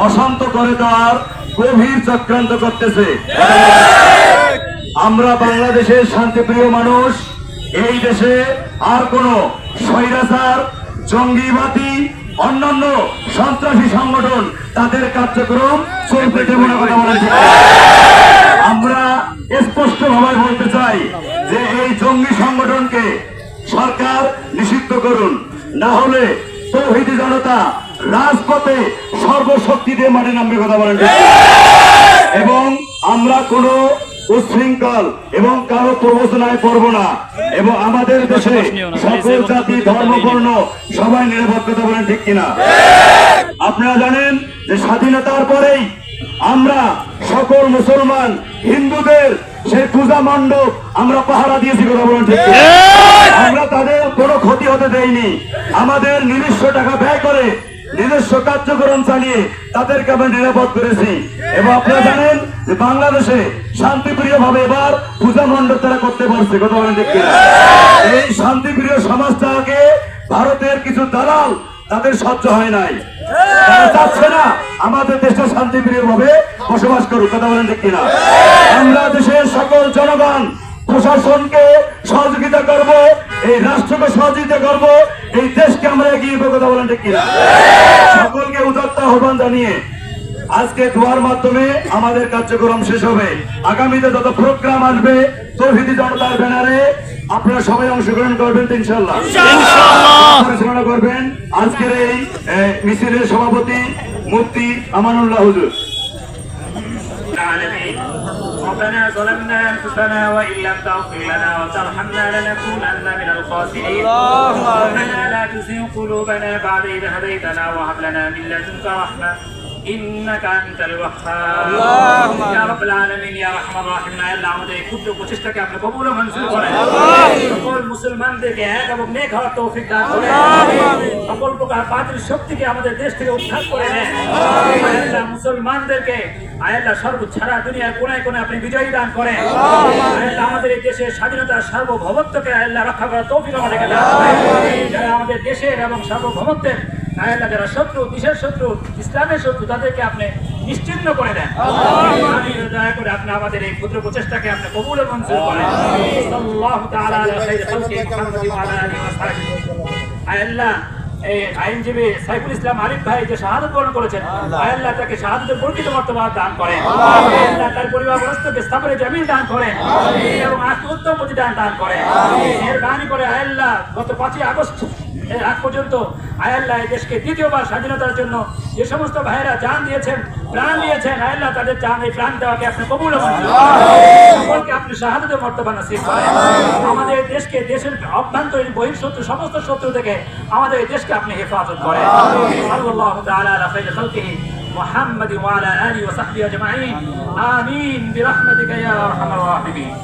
করে দেওয়ার গভীর চক্রান্ত করতেছে আমরা বাংলাদেশের শান্তিপ্রিয় মানুষ, এই দেশে আর কোন স্বৈরাচার, জঙ্গিবাদী, অন্যান্য সন্ত্রাসী সংগঠন তাদের কার্যক্রম চলতে দেব কথা ঠিক? আমরা স্পষ্ট ভাবে বলতে চাই যে এই জঙ্গি সংগঠনকে সরকার নিষিদ্ধ করুন, না হলে তৌহিদি জনতা রাজপথে সর্বশক্তি দিয়ে মাঠে নামবে কথা বলেন। এবং আমরা কোন উচ্ছৃঙ্খল এবং কারও প্রবচনায় পড়ব না। এবং আমাদের দেশে সকল জাতি ধর্ম বর্ণ সবাই নিরাপত্তা বলেন ঠিক কিনা? আপনারা জানেন যে স্বাধীনতার পরেই আমরা সকল মুসলমান হিন্দুদের সেই পূজা মণ্ডপ আমরা পাহারা দিয়েছি কথা বলেন ঠিক আমরা তাদের কোনো ক্ষতি হতে দেয়নি আমাদের নিজস্ব টাকা ব্যয় করে নিজস্ব কার্যক্রম চালিয়ে তাদেরকে আমরা নিরাপদ করেছি। এবং আপনারা জানেন যে বাংলাদেশে শান্তিপ্রিয় ভাবে এবার পূজা মণ্ডপ তারা করতে পারছে। কথা বলেন কিনা? এই শান্তিপ্রিয় সমাজটাকে ভারতের কিছু দালাল তাদের সহ্য হয় নাই। চাচ্ছে না আমাদের দেশে শান্তিপ্রিয় ভাবে বসবাস করুক। কথা বলেন ঠিক কিনা? আমরা দেশের সকল জনগণ প্রশাসনকে সহযোগিতা করব, এই রাষ্ট্রকে সহযোগিতা করব এই দেশকে আমরা এগিয়ে কথা বলেন ঠিক কিনা? সকলকে উদার আহ্বান জানিয়ে আজকে দোয়ার মাধ্যমে আমাদের কার্যক্রম শেষ হবে। আগামীতে যত প্রোগ্রাম আসবে তৌহিদি জনতার ব্যানারে আপনারা সবাই অংশগ্রহণ করবেন ইনশাল্লাহ করবেন আজকের এই মিছিলের সভাপতি মুফতি আমানুল্লাহ হুজুর। ربنا ظلمنا أنفسنا وإن لم تغفر لنا وترحمنا لنكونن من الخاسرين. ربنا لا تزغ قلوبنا بعد إذ هديتنا وهب لنا من لدنك رحمة. মুসলমানদেরকে এক আয়াল্লাহ সর্ব ছাড়া দুনিয়ার কোনায় কোনায় আপনি বিজয়ী দান করেন। আয়াল্লাহ আমাদের এই দেশের স্বাধীনতার সার্বভৌমত্বকে আয়াল্লাহ রক্ষা করার তৌফিক আমাদেরকে দান করেন। আমাদের দেশের এবং সার্বভৌমত্বের আয়াল্লাহ যারা শত্রু দেশের শত্রু ইসলামের শত্রু তাদেরকে আপনি নিশ্চিন্ন করে দেন। দয়া করে আপনি আমাদের এই ক্ষুদ্র প্রচেষ্টাকে আপনি কবুল মঞ্জুর করেন। এই আইনজীবী সাইফুল ইসলাম আরিফ ভাই যে শাহাদত বরণ করেছেন আয়াল্লাহ তাকে শাহাদতের বর্ণিত মর্তবা দান করেন। আল্লাহ। তার পরিবার বরস্তকে স্থাপনে জমিন দান করেন। এবং আত্মোত্তম প্রতিদান দান করেন। এর বাণী করে আয়াল্লাহ গত পাঁচই আগস্ট এর আগ পর্যন্ত আয়াল্লাহ এই দেশকে দ্বিতীয়বার স্বাধীনতার জন্য যে সমস্ত ভাইয়েরা জান দিয়েছেন প্রাণ দিয়েছেন আয়াল্লাহ তাদের জান এই প্রাণ দেওয়াকে আপনি কবুল এবং মঞ্জুর করেন। সকলকে আপনি শাহাদতের মর্তবা নসিব করেন আমাদের দেশকে দেশের অভ্যন্তরীণ বহিঃশত্রু সমস্ত শত্রু থেকে আমাদের এই দেশকে আপনি হেফাজত করেন সাল্লাল্লাহু তাআলা আলা খাইরি খালকিহি محمد وعلى آله وصحبه أجمعين آمين برحمتك يا أرحم الراحمين